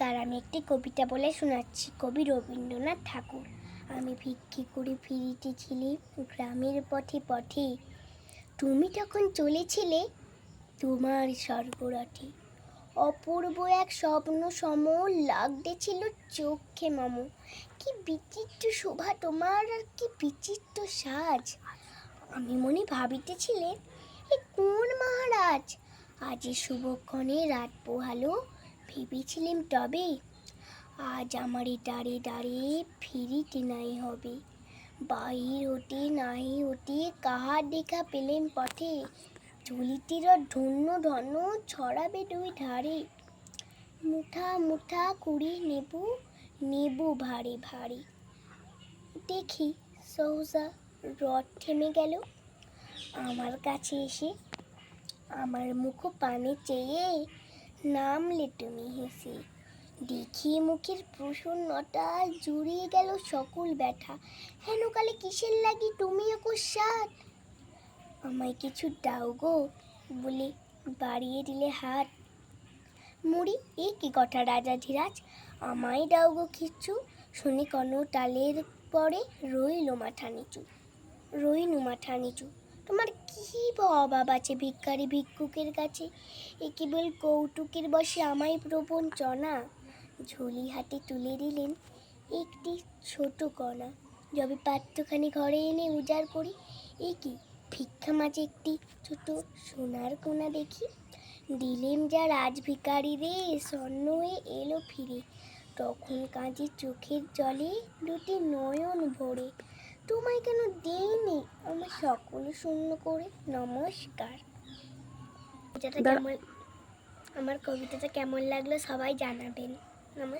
নমস্কার আমি একটি কবিতা বলে শোনাচ্ছি। কবি রবীন্দ্রনাথ ঠাকুর। আমি ভিক্ষি করে ফিরিতেছিলি, গ্রামের পথে পথে। তুমি তখন চলেছিলে, তোমার স্বর্গরথে অপূর্ব এক স্বপ্ন সম লাগতেছিল চোখে মাম। কি বিচিত্র শোভা তোমার, আর কি বিচিত্র সাজ। আমি মনে ভাবিতেছিলে, এ কোন মহারাজ? আজ শুভক্ষণে রাত পোহালো ভেবেছিলাম তবে আজ আমার এই দাঁড়ে দাঁড়ে ফিরিতে নাই হবে। বাহির হতে নাহি হতে কাহার দেখা পেলেন পথে চলিতের ধন্য ধন্য ছড়াবে দুই ধারে। মুঠা মুঠা কুড়ি নেবু নেবু ভারী ভারী। দেখি সহসা রথ থেমে গেল। আমার কাছে এসে আমার মুখ পানে চেয়ে নামলে তুমি হেসে দেখি মুখের প্রসন্নতা, জুড়িয়ে গেল সকল ব্যথা। হেন কালে কিসের লাগি তুমি সাত আমায় কিছু দাও গো, বলে বাড়িয়ে দিলে হাত। মুড়ি, এ কি কথা রাজা ধীরাজ? আমায় দাও গো কিছু শুনি কোনো টালের পরে রইল মাথা নিচু। রইনু মাথা নিচু। তোমার কি অভাব আছে ভিক্ষারি ভিক্ষুকের কাছে? এ কেবল কৌতুকের বসে আমায় প্রবঞ্চনা ঝুলি হাতে তুলে দিলেন একটি ছোট কণা। যবে পাত্রখানি ঘরে এনে উজাড় করি, এ কি? ভিক্ষা মাঝে একটি ছোট সোনার কোনা দেখি। দিলেন যা রাজ ভিকারি রে স্বর্ণ হয়ে এলো ফিরে। তখন কাঁচি চোখের জলে দুটি নয়ন ভরে। তোমায় কেন দিইনি? আমি সকলে শূন্য করে নমস্কার। কবিতাটা কেমন আমার কবিতাটা কেমন লাগল সবাই জানাবেন। নমস্কার।